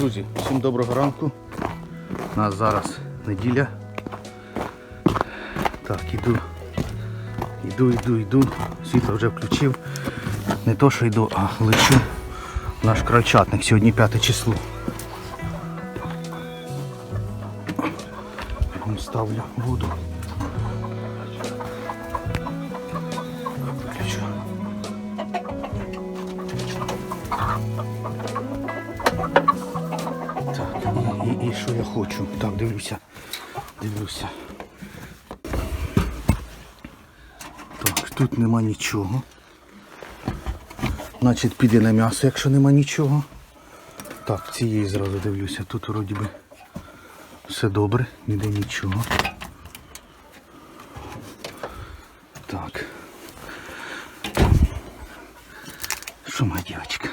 Друзі, всім доброго ранку. У нас зараз неділя. Так, іду. Іду, йду, йду. Світло вже включив. Не то, що йду, а лечу наш крольчатник. Сьогодні 5 число. Ставлю воду. Включу. Що я хочу? Так, дивлюся. Дивлюся. Так, тут нема нічого. Значить піде на м'ясо, якщо нема нічого. Так, цієї зразу дивлюся. Тут вроді би все добре, ніде нічого. Так. Що моя дівчинка?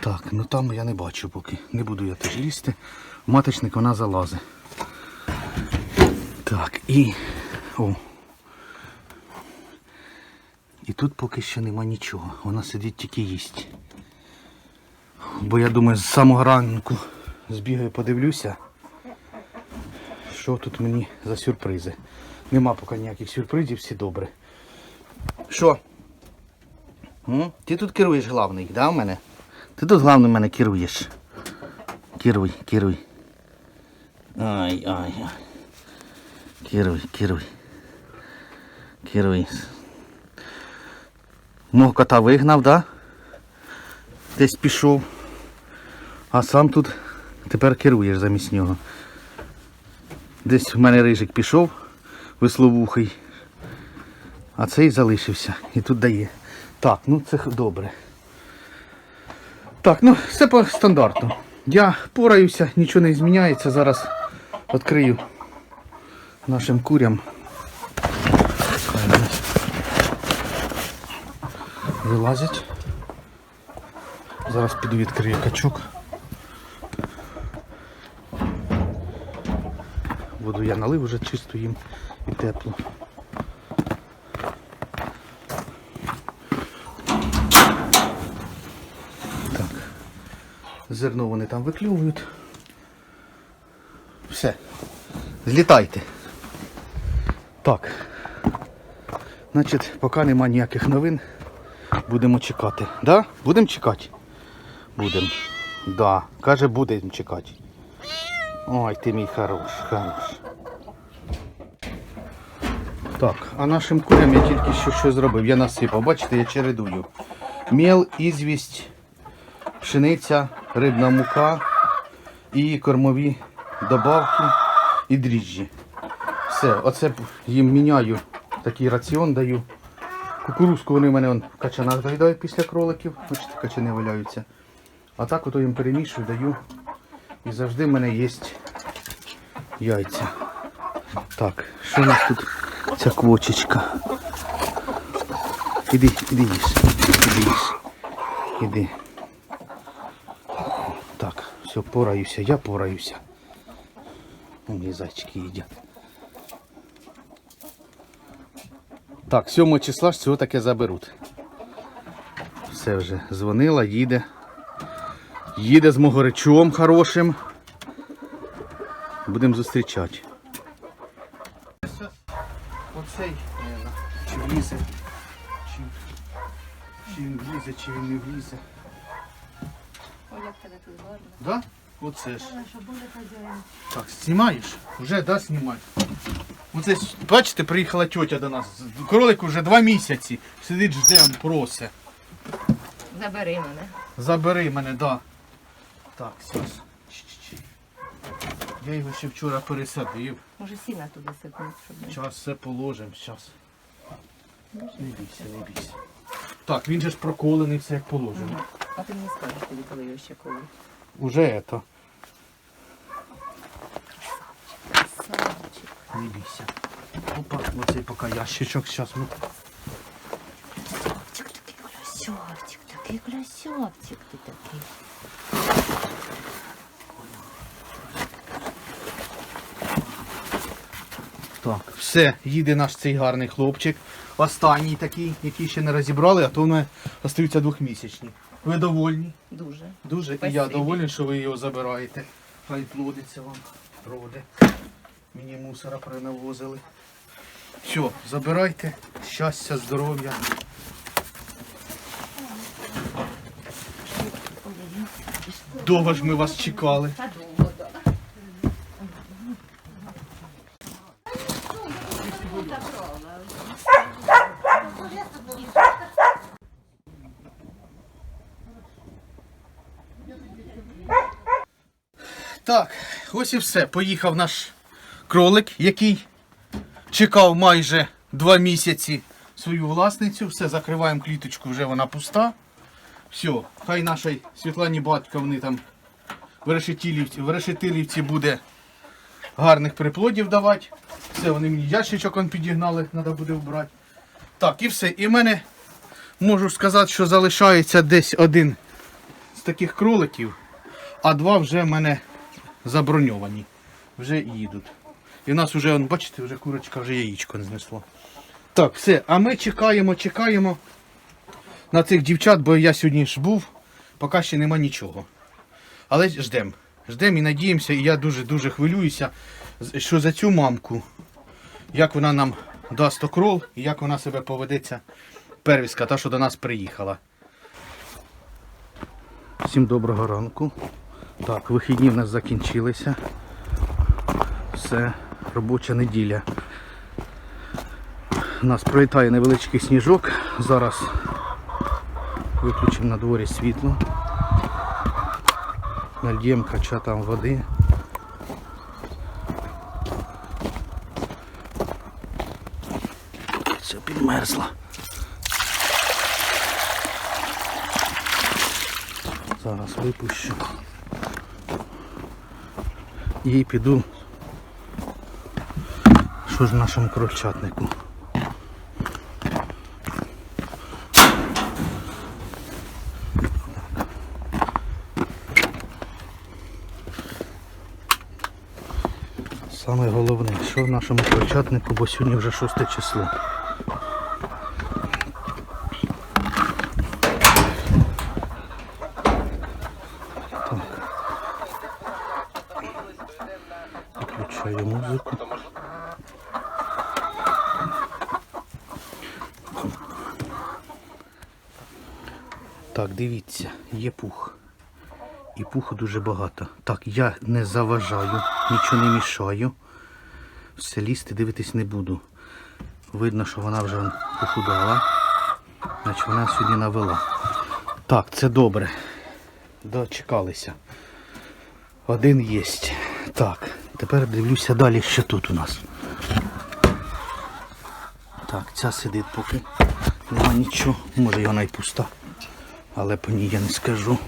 Так, ну там я не бачу поки. Не буду я теж лізти. Маточник вона залазить. Так, і. О. І тут поки що нема нічого. Вона сидить тільки їсть. Бо я думаю, з самого ранку збігаю, подивлюся, що тут мені за сюрпризи. Нема поки ніяких сюрпризів, всі добре. Що? Ти тут керуєш главний, да, в мене? Ти тут главний мене керуєш. Керуй, керуй. Ай, ай, ай. Керуй, керуй. Керуй. Мого кота вигнав, да? Десь пішов. А сам тут тепер керуєш замість нього. Десь в мене рижик пішов, висловухий. А цей залишився. І тут дає. Так, ну це добре. Так, ну все по стандарту. Я пораюся, нічого не зміняється. Зараз відкрию нашим курям. Вилазять. Зараз піду відкрию качок. Воду я налив вже чисто їм і тепло. Зерно вони там виклювують. Все. Злітайте. Так. Значить, поки нема ніяких новин, будемо чекати. Да? Будемо чекати? Будемо. Да. Каже, будемо чекати. Ой, ти мій хорош, хорош. Так, а нашим курям я тільки що що зробив. Я насипав. Бачите, я чередую. Мел, ізвість, пшениця, рибна мука і кормові добавки і дріжджі. Все, оце їм міняю, такий раціон даю. Кукурузку вони в мене он, в качанах доїдають після кроликів, бачите, качани валяються. А так ото їм перемішую, даю. І завжди в мене є яйця. Так, що у нас тут ця квочечка? Іди, іди їж, іди їж. Іди. Все, пораюся, я пораюся. Мої зайчики їдять. Так, 7 числа ж цього таке заберуть. Все вже дзвонила, їде. Їде з могоричом хорошим. Будемо зустрічати. Оцей, наверно, чи влізе, чи, чи він влізе, чи він не влізе. Ой, як тебе тут гарно. Да? Оце ж. Так, знімаєш? Вже, да, знімай. Оце, ж, бачите, приїхала тьотя до нас. Кролик вже два місяці. Сидить, жде, он просе. Забери мене. Забери мене, да. Так, зараз. Я його ще вчора пересадив. Може сіна туди сипнуть, щоб не. Зараз все положимо, зараз. Не бійся, не бійся. Так, він же ж проколений, все як положено. Ага. А ти мені скажеш тоді, коли його ще коли. Уже это. Савчик. Не бійся. Опа, оцей поки ящичок, зараз ми. Чик, такий красавчик, такий красавчик ти такий. Так, все, їде наш цей гарний хлопчик. Останній такий, який ще не розібрали, а то вони остаються двохмісячні. Ви довольні? Дуже. Дуже. І я Спасибі. доволен, що ви його забираєте. Хай плодиться вам. Роди. Мені мусора принавозили. Все, забирайте. Щастя, здоров'я. Довго ж ми вас чекали. Та Так, ось і все. Поїхав наш кролик, який чекав майже два місяці свою власницю. Все, закриваємо кліточку, вже вона пуста. Все, хай нашій Світлані Батьковні там в решетилівці, в решетилівці буде гарних приплодів давати. Все, вони мені ящичок он підігнали, треба буде вбрати. Так, і все. І в мене можу сказати, що залишається десь один з таких кроликів, а два вже в мене заброньовані. Вже їдуть. І в нас вже, он, бачите, вже курочка вже яєчко не знесла. Так, все. А ми чекаємо, чекаємо на цих дівчат, бо я сьогодні ж був, поки ще нема нічого. Але ждемо. Ждемо і надіємося, і я дуже-дуже хвилююся, що за цю мамку, як вона нам дасть окрол і як вона себе поведеться первіска, та, що до нас приїхала. Всім доброго ранку. Так, вихідні в нас закінчилися. Все, робоча неділя. У нас пролітає невеличкий сніжок. Зараз виключимо на дворі світло. Нальємо кача там води. Все підмерзло. Зараз випущу. І піду. Що ж в нашому крольчатнику? Саме головне, що в нашому крольчатнику, бо сьогодні вже 6 число. Дивіться, є пух. І пуху дуже багато. Так, я не заважаю, нічого не мішаю. Все лізти дивитись не буду. Видно, що вона вже похудала. Значить вона сьогодні навела. Так, це добре. Дочекалися. Один єсть. Так, тепер дивлюся далі, що тут у нас. Так, ця сидить поки. Нема нічого. Може вона й пуста. Але по ній я не скажу.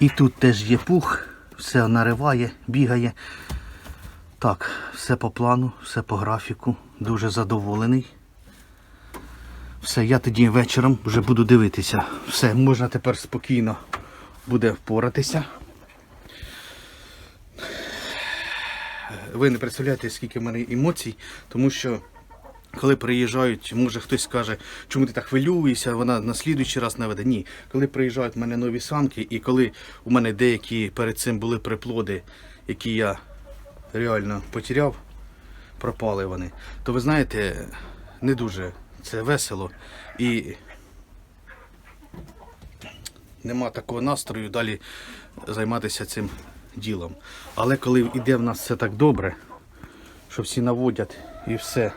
І тут теж є пух, все нариває, бігає. Так, все по плану, все по графіку. Дуже задоволений. Все, я тоді вечором вже буду дивитися. Все, можна тепер спокійно буде впоратися. Ви не представляєте, скільки в мене емоцій, тому що коли приїжджають, може хтось скаже, чому ти так хвилюєшся, вона на слідуючий раз наведе. Ні. Коли приїжджають в мене нові самки, і коли у мене деякі перед цим були приплоди, які я реально потеряв, пропали вони, то ви знаєте, не дуже це весело і нема такого настрою далі займатися цим ділом. Але коли йде в нас все так добре, що всі наводять і все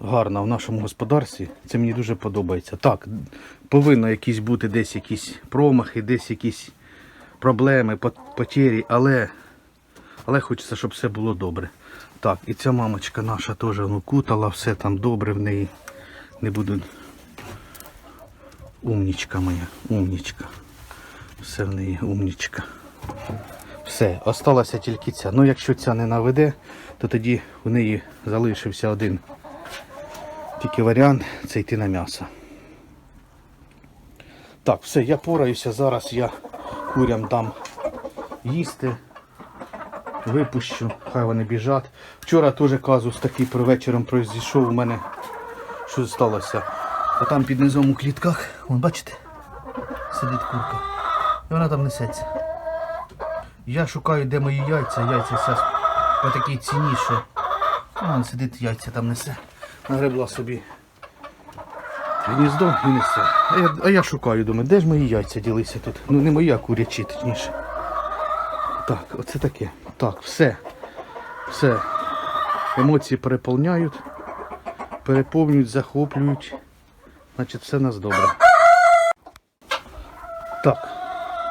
гарно в нашому господарстві, це мені дуже подобається. Так, повинно якісь бути десь якісь промахи, десь якісь проблеми, пот- потері, але, але хочеться, щоб все було добре. Так, і ця мамочка наша теж кутала, все там добре в неї. Не буду. Умнічка моя, умнічка. Все в неї умнічка. Все, осталася тільки ця. Ну, якщо ця не наведе, то тоді у неї залишився один тільки варіант це йти на м'ясо. Так, все, я пораюся. Зараз я курям дам їсти. Випущу, хай вони біжать. Вчора теж казус такий про вечором пройшов у мене. Що сталося? А там під низом у клітках, вон бачите, сидить курка. І вона там несеться. Я шукаю, де мої яйця. Яйця по такій ціні, що а, вон сидить, яйця там несе. Нагребла собі гніздо і несе. А я, а я шукаю, думаю, де ж мої яйця ділися тут? Ну не мої, а курячі, точніше. Так, оце таке. Так, все. Все. Емоції переповняють, переповнюють, захоплюють. Значить, все нас добре. Так,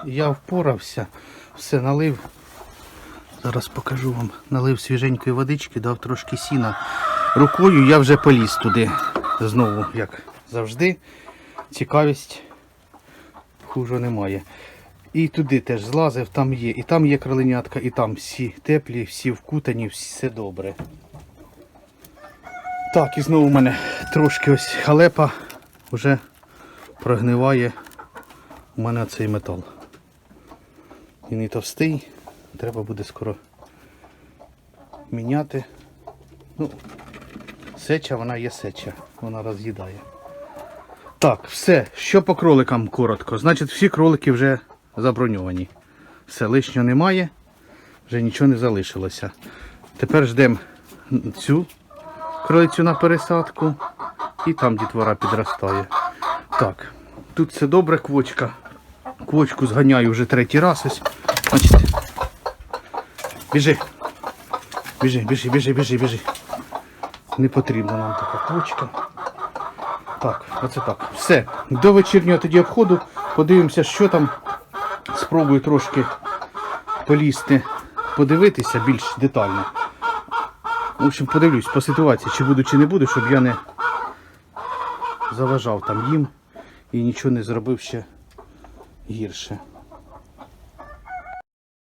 я впорався, все налив. Зараз покажу вам. Налив свіженької водички, дав трошки сіна. Рукою я вже поліз туди. Знову, як завжди. Цікавість хуже немає. І туди теж злазив, там є. І там є кроленятка, і там всі теплі, всі вкутані, все добре. Так, і знову в мене трошки ось халепа вже прогниває у мене цей метал. Він і товстий, треба буде скоро міняти. Ну, сеча, вона є сеча, вона роз'їдає. Так, все, що по кроликам коротко. Значить, всі кролики вже заброньовані. Все, лишнього немає, вже нічого не залишилося. Тепер ждемо цю кролицю на пересадку і там дітвора підростає. Так, тут все добре, квочка. Квочку зганяю вже третій раз ось. Бачите. Біжи. Біжи, біжи, біжи, біжи, біжи. Не потрібна нам така квочка. Так, оце так. Все. До вечірнього тоді обходу подивимося, що там. Спробую трошки полізти, подивитися більш детально. В общем, подивлюсь по ситуації, чи буду, чи не буду, щоб я не заважав там їм і нічого не зробив ще гірше.